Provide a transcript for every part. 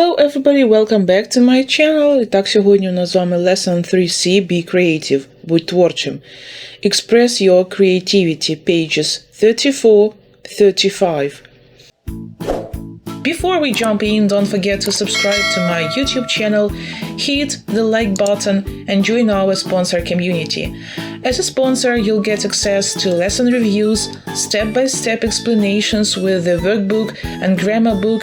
Hello everybody, welcome back to my channel. І так, сьогодні у нас з вами Lesson 3C Be Creative. Будь творчим. Express your creativity, pages 34-35. Before we jump in, don't forget to subscribe to my YouTube channel, hit the like button, and join our sponsor community. As a sponsor, you'll get access to lesson reviews, step by step explanations with the workbook and grammar book,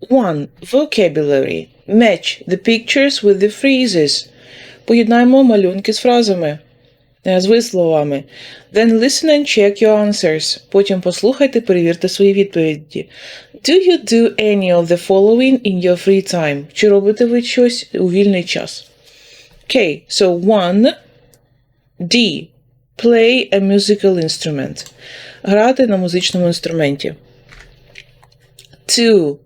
1. Vocabulary. Match the pictures with the phrases. Поєднаємо малюнки з фразами. е, З висловами. Then listen and check your answers. Потім послухайте, перевірте свої відповіді. Do you do any of the following in your free time? Чи робите ви щось у вільний час? Okay, so one D. Play a musical instrument. Грати на музичному інструменті. Two.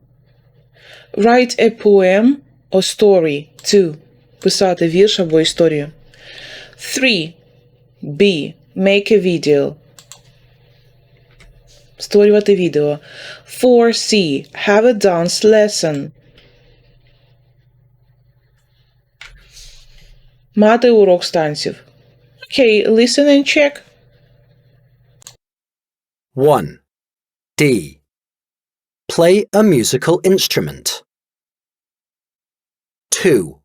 Write a poem or story. Two. Писати вірш або історію. Three. B. Make a video. Створювати відео. 4C. Have a dance lesson. Мати урок з танців. Okay, listen and check. 1. D. Play a musical instrument. 2.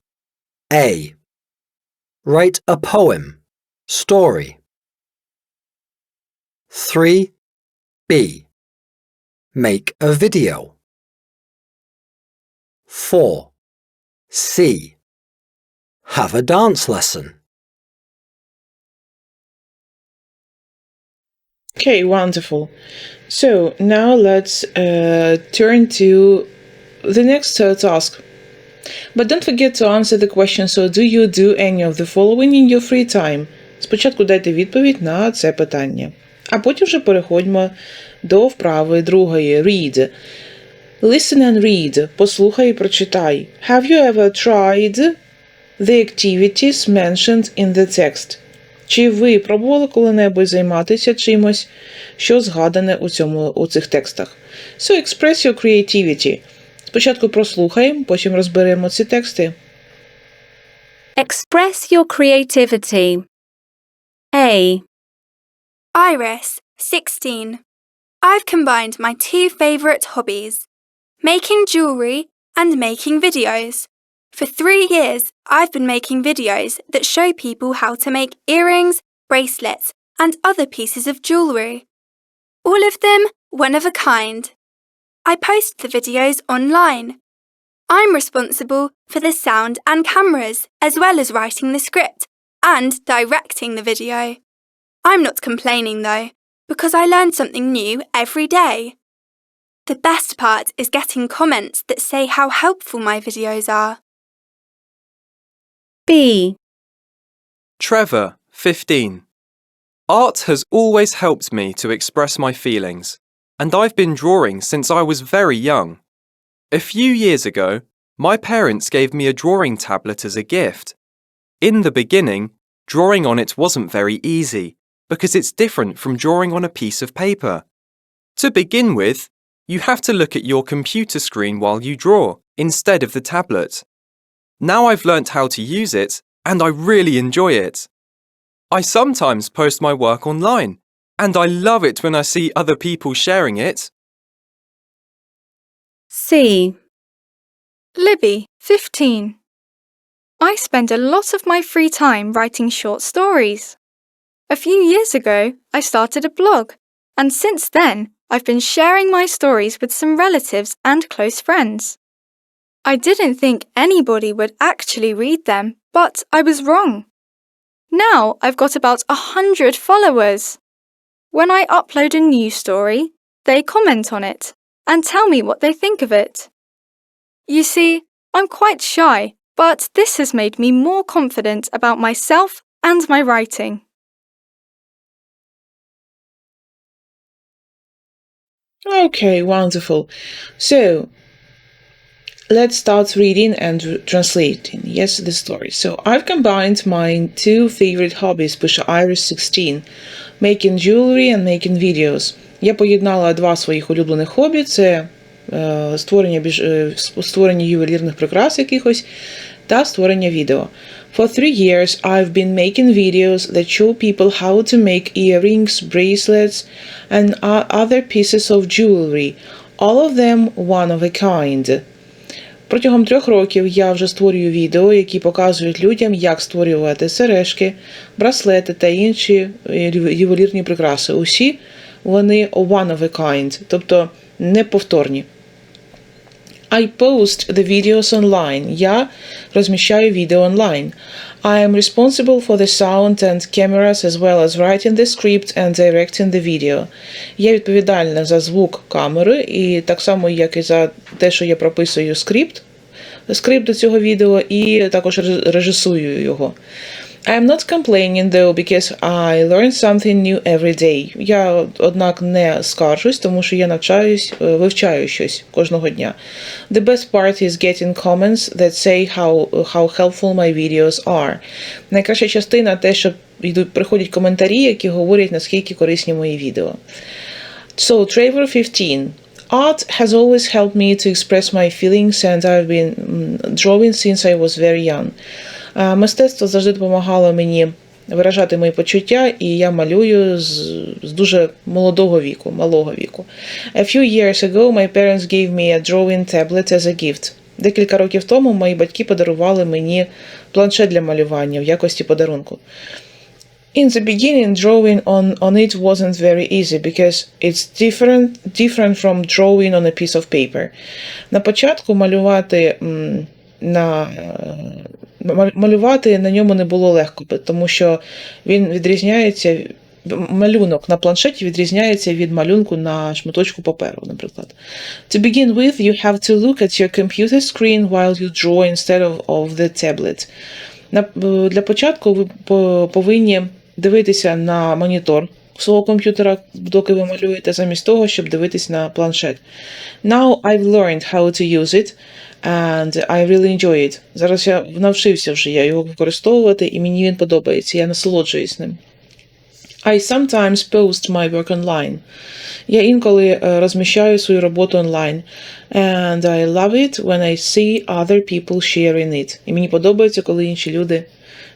A. Write a poem, story. 3. B. Make a video. 4. C. Have a dance lesson. Okay, wonderful. So now let's uh, turn to the next uh, task. But don't forget to answer the question. So, do you do any of the following in your free time? Спочатку дайте відповідь на це питання. А потім вже переходьмо до вправи другої. Read. Listen and read. Послухай і прочитай. Have you ever tried the activities mentioned in the text? Чи ви пробували коли-небудь займатися чимось, що згадане у, цьому, у цих текстах? So express your creativity. Спочатку прослухаємо, потім розберемо ці тексти. Express your creativity. A. Iris, 16. I've combined my two favourite hobbies making jewellery and making videos. For three years, I've been making videos that show people how to make earrings, bracelets, and other pieces of jewellery. All of them one of a kind. I post the videos online. I'm responsible for the sound and cameras, as well as writing the script and directing the video. I'm not complaining though, because I learn something new every day. The best part is getting comments that say how helpful my videos are. B. Trevor, 15. Art has always helped me to express my feelings, and I've been drawing since I was very young. A few years ago, my parents gave me a drawing tablet as a gift. In the beginning, drawing on it wasn't very easy because it's different from drawing on a piece of paper. To begin with, you have to look at your computer screen while you draw instead of the tablet. Now I've learnt how to use it and I really enjoy it. I sometimes post my work online and I love it when I see other people sharing it. C. Libby, 15. I spend a lot of my free time writing short stories. A few years ago, I started a blog, and since then, I've been sharing my stories with some relatives and close friends. I didn't think anybody would actually read them, but I was wrong. Now I've got about a hundred followers. When I upload a new story, they comment on it and tell me what they think of it. You see, I'm quite shy but this has made me more confident about myself and my writing. Okay, wonderful. So let's start reading and r- translating. Yes, the story. So I've combined my two favorite hobbies, пише Iris 16, making jewelry and making videos. Я поєднала два своїх улюблених хобі: це е, створення, біж... е, створення ювелірних прикрас якихось та створення відео. For three years, I've been making videos that show people how to make earrings, bracelets, and o- other pieces of jewelry, all of them one of a kind. Протягом трьох років я вже створюю відео, які показують людям, як створювати сережки, браслети та інші е, ювелірні прикраси. Усі вони one of a kind, тобто неповторні. I post the videos online. Я розміщаю відео онлайн. I am responsible for the sound and cameras as well as writing the script and directing the video. Я відповідальна за звук камери і так само, як і за те, що я прописую скрипт, скрипт до цього відео і також режисую його. I am not complaining though because I learn something new every day. Я, однак, не скаржусь, тому що я навчаюсь, е, вивчаю щось кожного дня. The best part is getting comments that say how, how helpful my videos are. Найкраща частина те, що йдуть, приходять коментарі, які говорять, наскільки корисні мої відео. So, Trevor 15. Art has always helped me to express my feelings and I've been mm, drawing since I was very young. Е, Мистецтво завжди допомагало мені виражати мої почуття, і я малюю з, з дуже молодого віку, малого віку. A few years ago my parents gave me a drawing tablet as a gift. Декілька років тому мої батьки подарували мені планшет для малювання в якості подарунку. In the beginning, drawing on, on it wasn't very easy because it's different, different from drawing on a piece of paper. На початку малювати на, е, малювати на ньому не було легко, тому що він відрізняється. Малюнок на планшеті відрізняється від малюнку на шматочку паперу, наприклад. To begin with, you have to look at your computer screen while you draw instead of, of the tablet. Для початку ви повинні дивитися на монітор свого комп'ютера, доки ви малюєте, замість того, щоб дивитись на планшет. Now I've learned how to use it, and I really enjoy it. Зараз я навчився вже я його використовувати, і мені він подобається, я насолоджуюсь ним. I sometimes post my work online. Я інколи е, розміщаю свою роботу онлайн. And I love it when I see other people sharing it. І мені подобається, коли інші люди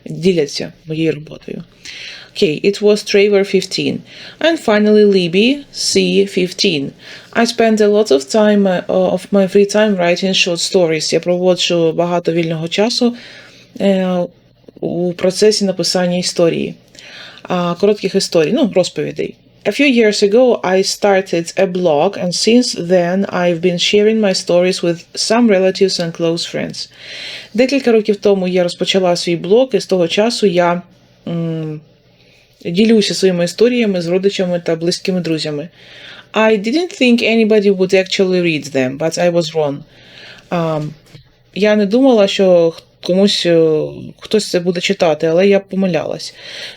діляться моєю роботою. Okay, it was Trevor 15. And finally Libby C15. I spend a lot of time uh, of my free time writing short stories. Я проводжу багато вільного часу е, у процесі написання історії. Коротких історій, ну, розповідей. A few years ago, I started a blog, and since then, I've been sharing my stories with some relatives and close friends. Декілька років тому я розпочала свій блог, і з того часу я м, ділюся своїми історіями з родичами та близькими друзями. I didn't think anybody would actually read them, but I was wrong. Um, я не думала, що комусь е, хтось це буде читати, але я помилялась.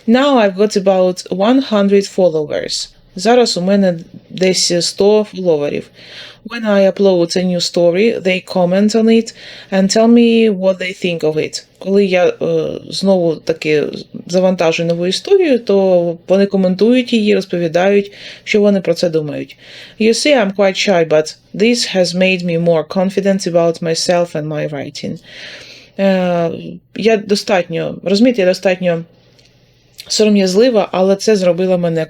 Now I've got about 100 followers. Зараз у мене десь 100 фоловерів. When I upload a new story, they comment on it and tell me what they think of it. Коли я е, знову таки завантажую нову історію, то вони коментують її, розповідають, що вони про це думають. You see, I'm quite shy, but this has made me more confident about myself and my writing. Е, я достатньо, розумієте, я достатньо сором'язлива, але це зробило мене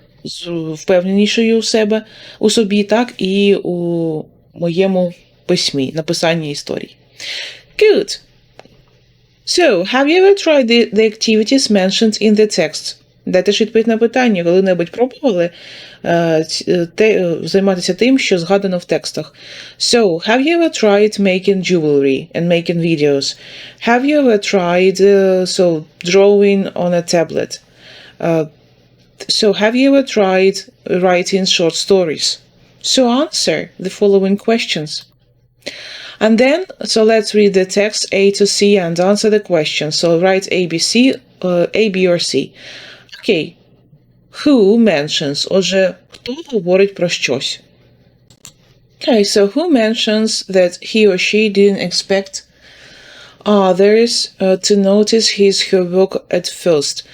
впевненішою у себе, у собі, так, і у моєму письмі, написанні історій. Good. So, have you ever tried the, the activities mentioned in the text? Дайте ж відповідь на питання, коли-небудь пробували е, ць- е, те, е, займатися тим, що згадано в текстах. So, have you ever tried making jewelry and making videos? Have you ever tried uh, so drawing on a tablet? Uh, so, have you ever tried writing short stories? So, answer the following questions. And then, so let's read the text A to C and answer the question. So write A, B, C, uh, A, B or C. Окей. Who mentions? Отже, хто говорить про щось? Okay, so who mentions that he or she didn't expect others uh, to notice his her work at first?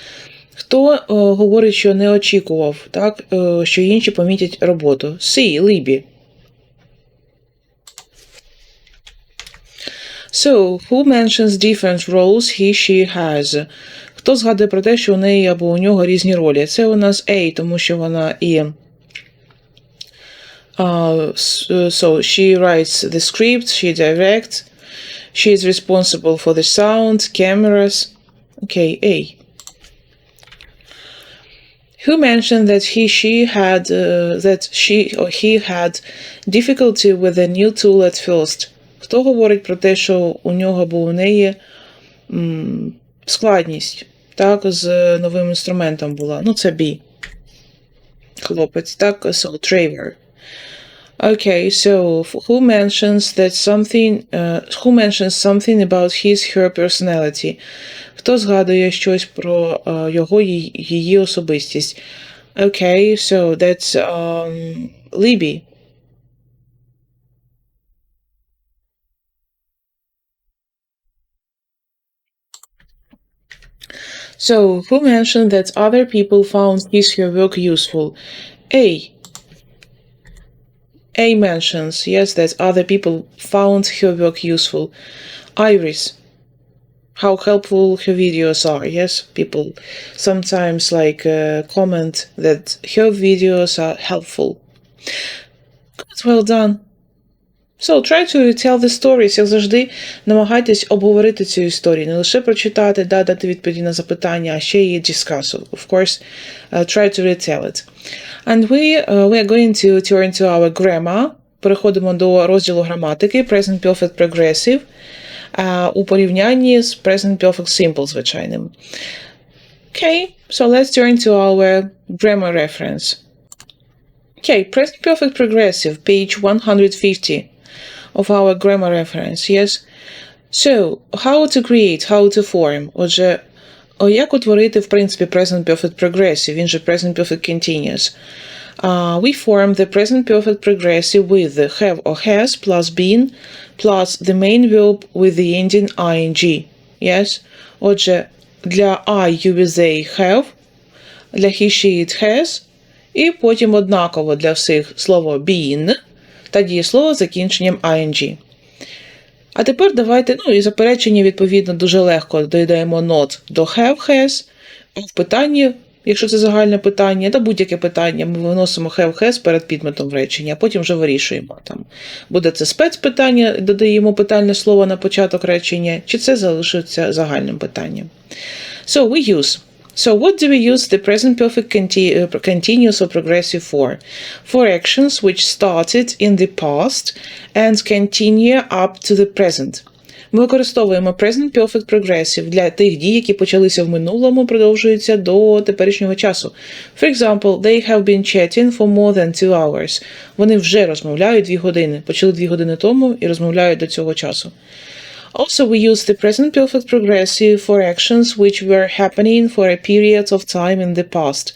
Хто е, говорить, що не очікував, так, е, що інші помітять роботу? See, Libby. So, who mentions different roles he, she has? Хто згадує про те, що у неї або у нього різні ролі? Це у нас A, тому що вона і. Uh, so she writes the script, she directs, she is responsible for the sound, cameras. Okay, A. Who mentioned that he she had uh, that she or he had difficulty with the new tool at first? Хто говорить про те, що у нього або у неї м, складність так, з новим інструментом була? Ну, це B. Хлопець, так, so Traver. Okay, so who mentions that something, uh, who mentions something about his, her personality? Хто згадує щось про uh, його, її особистість? Okay, so that's um, Libby. So, who mentioned that other people found his, her work useful? A. A mentions, yes, that other people found her work useful. Iris, how helpful her videos are. Yes, people sometimes like uh, comment that her videos are helpful. Good, well done. So, try to retell the stories, як завжди, намагайтесь обговорити цю історію. Не лише прочитати, да, дати відповіді на запитання, а ще її discuss. Of course, uh, try to retell it. And we, uh, we are going to turn to our grammar. Переходимо до розділу граматики Present Perfect Progressive uh, у порівнянні з Present Perfect Simple звичайним. Okay, so let's turn to our grammar reference. Okay, present perfect progressive, page 150 of our grammar reference, yes? So, how to create, how to form. Отже, о, як утворити, в принципі, present perfect progressive, він же present perfect continuous. Uh, we form the present perfect progressive with the have or has plus been plus the main verb with the ending ing. Yes? Отже, для I you will they have, для he, she, it has, і потім однаково для всіх слово been та дієслово з закінченням ing. А тепер давайте, ну і заперечення, відповідно, дуже легко додаємо not до have has, а в питанні, якщо це загальне питання, та будь-яке питання, ми виносимо have has перед підметом речення, а потім вже вирішуємо. Там Буде це спецпитання, додаємо питальне слово на початок речення, чи це залишиться загальним питанням. So we use So, what do we use the present perfect conti- uh, continuous or progressive for? For actions which started in the past and continue up to the present. Ми використовуємо present perfect progressive для тих дій, які почалися в минулому, продовжуються до теперішнього часу. For example, they have been chatting for more than two hours. Вони вже розмовляють дві години. Почали дві години тому і розмовляють до цього часу. Also, we use the present perfect progressive for actions which were happening for a period of time in the past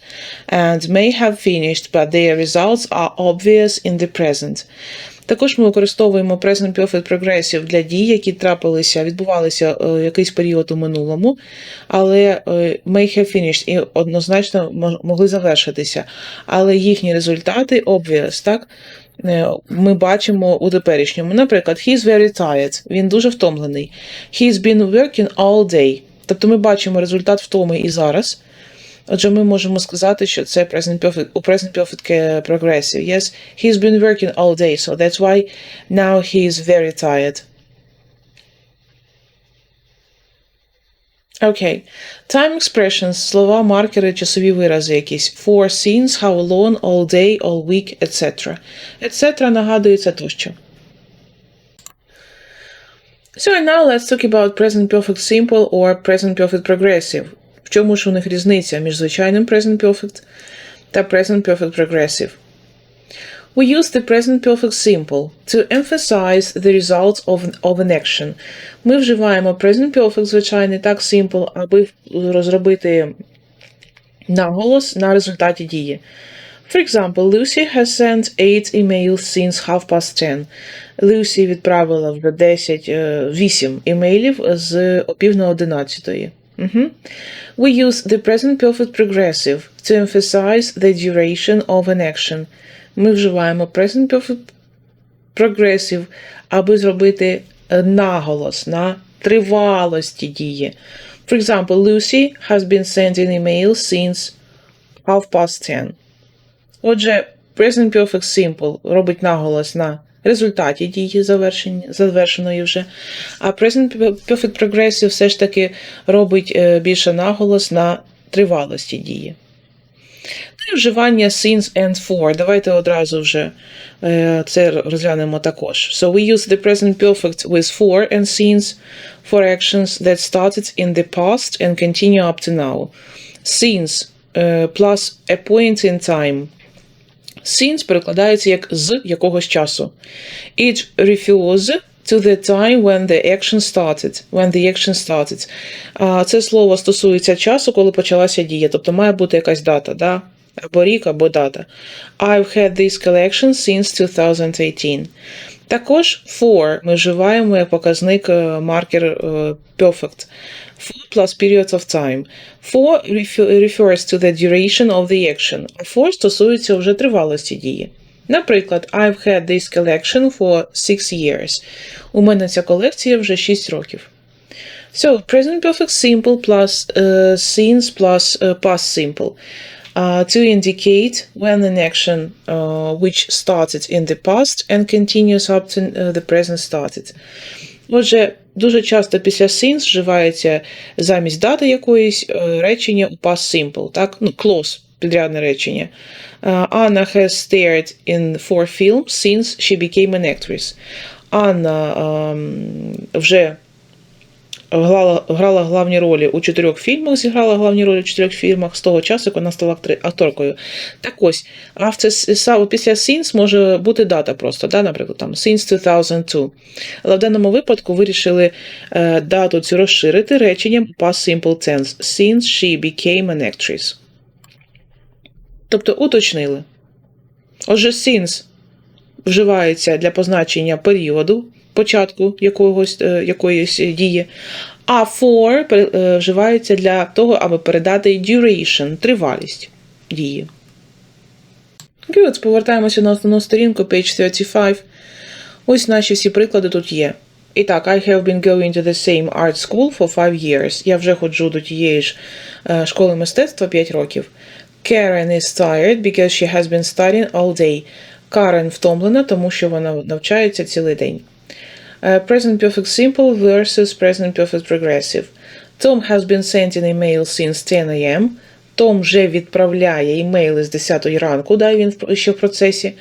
and may have finished, but their results are obvious in the present. Також ми використовуємо present perfect progressive для дій, які трапилися, відбувалися е, якийсь період у минулому, але е, may have finished і однозначно могли завершитися. Але їхні результати obvious, так? Е, Ми бачимо у теперішньому. Наприклад, he's very tired, він дуже втомлений. He's been working all day. Тобто ми бачимо результат втоми і зараз. Отже, ми можемо сказати, що це present perfect, у present perfect е, progressive. Yes, he's been working all day, so that's why now he is very tired. Окей. Time expressions, слова, маркери, часові вирази якісь. For, since, how long, all day, all week, etc. Etc. нагадується тощо. So and now let's talk about present perfect simple or present perfect progressive. В чому ж у них різниця між звичайним present perfect та present perfect progressive? We use the present perfect simple to emphasize the result of, of an action. Ми вживаємо present perfect, звичайний, так simple, аби розробити наголос на результаті дії. For example, Lucy has sent 8 emails since half past 10. Люсі відправила вже 10, е, 8 імейлів з опів на 11. Угу. We use the present perfect progressive to emphasize the duration of an action. Ми вживаємо present perfect progressive, аби зробити е, наголос на тривалості дії. For example, Lucy has been sending emails since half past 10. Отже, present perfect simple робить наголос на результаті дії завершеної вже. А present perfect progressive все ж таки робить е, більше наголос на тривалості дії. Ну і вживання since and for. Давайте одразу вже е, це розглянемо також. So we use the present perfect with for and since for actions that started in the past and continue up to now. Since е, plus a point in time. Since перекладається як з якогось часу. It refers to the time when the action started. When the action started. Це слово стосується часу, коли почалася дія. Тобто має бути якась дата, да? або рік, або дата. I've had this collection since 2018. Також for ми вживаємо показник е, маркер е, perfect. For plus periods of time. For refer- refers to the duration of the action. А for стосується вже тривалості дії. Наприклад, I've had this collection for six years. У мене ця колекція вже 6 років. So, present perfect simple plus uh, since plus uh, past simple uh, to indicate when an action uh, which started in the past and continues up to uh, the present started. Отже, дуже часто після since вживається замість дати якоїсь е, речення у past simple, так? Ну, close, підрядне речення. Uh, Anna has starred in four films since she became an actress. Анна um, вже грала, грала главні ролі у чотирьох фільмах, зіграла главні ролі у чотирьох фільмах з того часу, як вона стала акторкою. Так ось, с- після since може бути дата просто, да, наприклад, там since 2002. Але в даному випадку вирішили е, дату цю розширити реченням past simple tense since she became an actress. Тобто уточнили. Отже, since вживається для позначення періоду, початку якогось, е, якоїсь дії, а for е, вживається для того, аби передати duration, тривалість дії. Good. Повертаємося на основну сторінку, page 35. Ось наші всі приклади тут є. І так, I have been going to the same art school for five years. Я вже ходжу до тієї ж е, школи мистецтва 5 років. Karen is tired because she has been studying all day. Карен втомлена, тому що вона навчається цілий день. Е, Present Perfect Simple versus Present Perfect Progressive. Tom has been sending emails since 10 a.m. Том вже відправляє імейли з 10 ранку, да, він ще в процесі.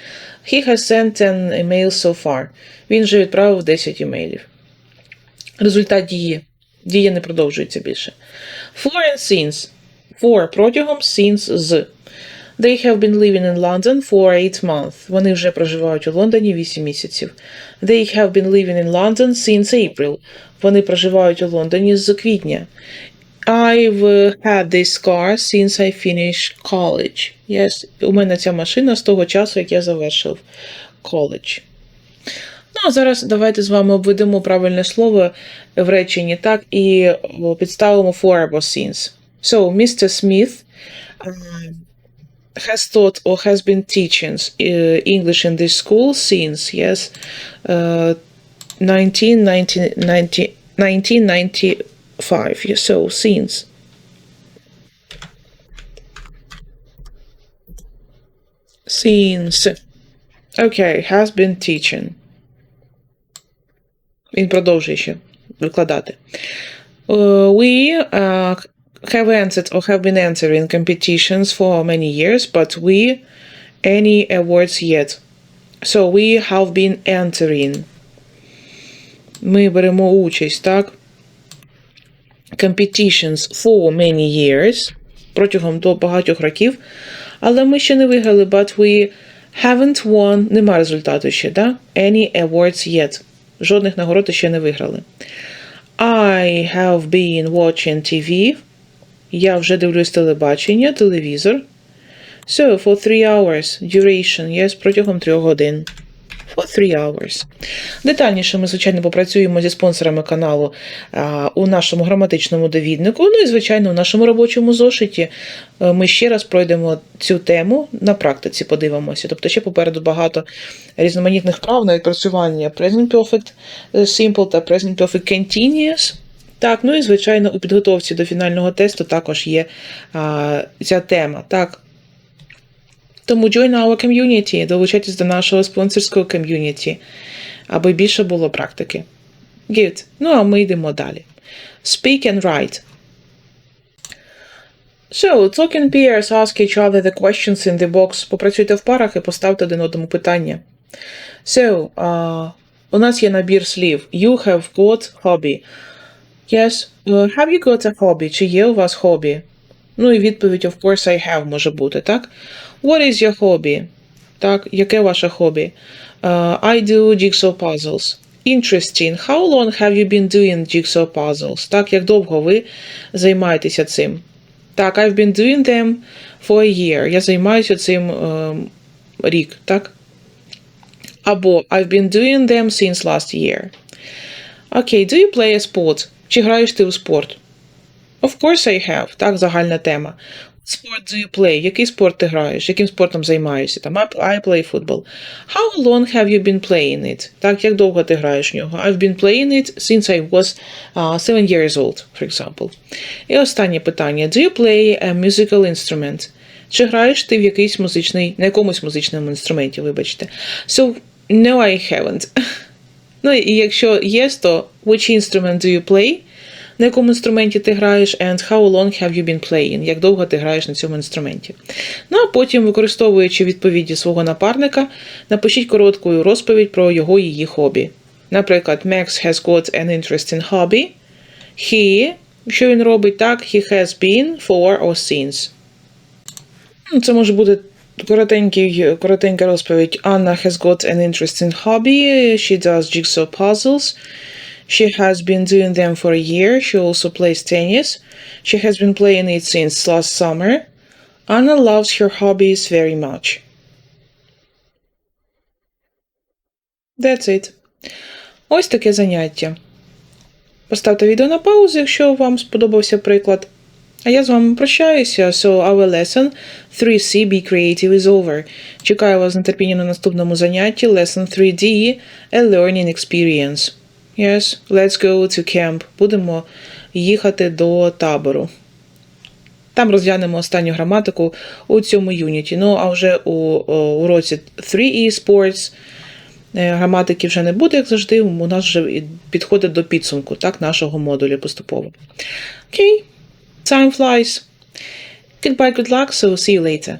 He has sent 10 emails so far. Він вже відправив 10 імейлів. Результат дії. Дія не продовжується більше. For and since. For протягом, since з. They have been living in London for 8 months. Вони вже проживають у Лондоні 8 місяців. They have been living in London since April. Вони проживають у Лондоні з квітня. I've had this car since I finished college. Yes, у мене ця машина з того часу, як я завершив коледж. Ну, а зараз давайте з вами обведемо правильне слово в реченні, так, і підставимо for або since. So, Mr. Smith has taught or has been teaching uh, English in this school since, yes, uh, 1990, 90 1995. Yes, So, since. Since. Okay, has been teaching. Він продовжує ще викладати. Uh, we uh, have answered or have been answering competitions for many years, but we any awards yet. So we have been entering. Ми беремо участь, так? Competitions for many years протягом до багатьох років. Але ми ще не виграли, but we Haven't won, нема результату ще, да? Any awards yet. Жодних нагород ще не виграли. I have been watching TV. Я вже дивлюсь телебачення, телевізор. So, for three hours, duration, yes, протягом трьох годин. For three hours. Детальніше ми, звичайно, попрацюємо зі спонсорами каналу а, у нашому граматичному довіднику. Ну і, звичайно, у нашому робочому зошиті е, ми ще раз пройдемо цю тему на практиці, подивимося. Тобто ще попереду багато різноманітних прав на відпрацювання Present Perfect е, Simple та Present Perfect Continuous. Так, ну і звичайно, у підготовці до фінального тесту також є а, ця тема. Так. Тому join our community, долучайтесь до нашого спонсорського ком'юніті, аби більше було практики. Good. Ну, а ми йдемо далі. Speak and write. So, talking pairs ask each other the questions in the box. Попрацюйте в парах і поставте один одному питання. So, uh, у нас є набір слів. You have got hobby. Yes. Uh, have you got a hobby? Чи є у вас хобі? Ну і відповідь, of course, I have може бути, так? What is your hobby? Так, яке ваше хобі? Uh, I do jigsaw puzzles. Interesting. How long have you been doing jigsaw puzzles? Так, як довго ви займаєтеся цим? Так, I've been doing them for a year. Я займаюся цим ем, рік, так? Або I've been doing them since last year. Окей, do you play a sport? Чи граєш ти у спорт? Of course I have. Так, загальна тема. Sport do you play? Який спорт ти граєш? Яким спортом займаєшся? Там I play football. How long have you been playing it? Так, як довго ти граєш в нього? I've been playing it since I was uh, seven years old, for example. І останнє питання. Do you play a musical instrument? Чи граєш ти в якийсь музичний, на якомусь музичному інструменті, вибачте. So, no, I haven't. Ну, і якщо yes, то which instrument do you play? На якому інструменті ти граєш, and how long have you been playing? Як довго ти граєш на цьому інструменті? Ну, а потім, використовуючи відповіді свого напарника, напишіть коротку розповідь про його її хобі. Наприклад, Max has got an interesting hobby. He, що він робить, так, he has been for or since. Ну, Це може бути коротенький, коротенька розповідь. Anna has got an interesting hobby. She does jigsaw puzzles. She has been doing them for a year. She also plays tennis. She has been playing it since last summer. Anna loves her hobbies very much. That's it. Ось таке заняття. Поставте відео на паузу, якщо вам сподобався приклад. А я з вами прощаюся. So our lesson 3C Be Creative is over. Чекаю вас з нетерпінням на наступному занятті. Lesson 3D A Learning Experience. Yes, let's go to camp. Будемо їхати до табору. Там розглянемо останню граматику у цьому юніті. Ну, а вже у уроці 3E Sports е, граматики вже не буде, як завжди. У нас вже підходить до підсумку так, нашого модулю поступово. Окей, time flies. Goodbye, good luck, so see you later.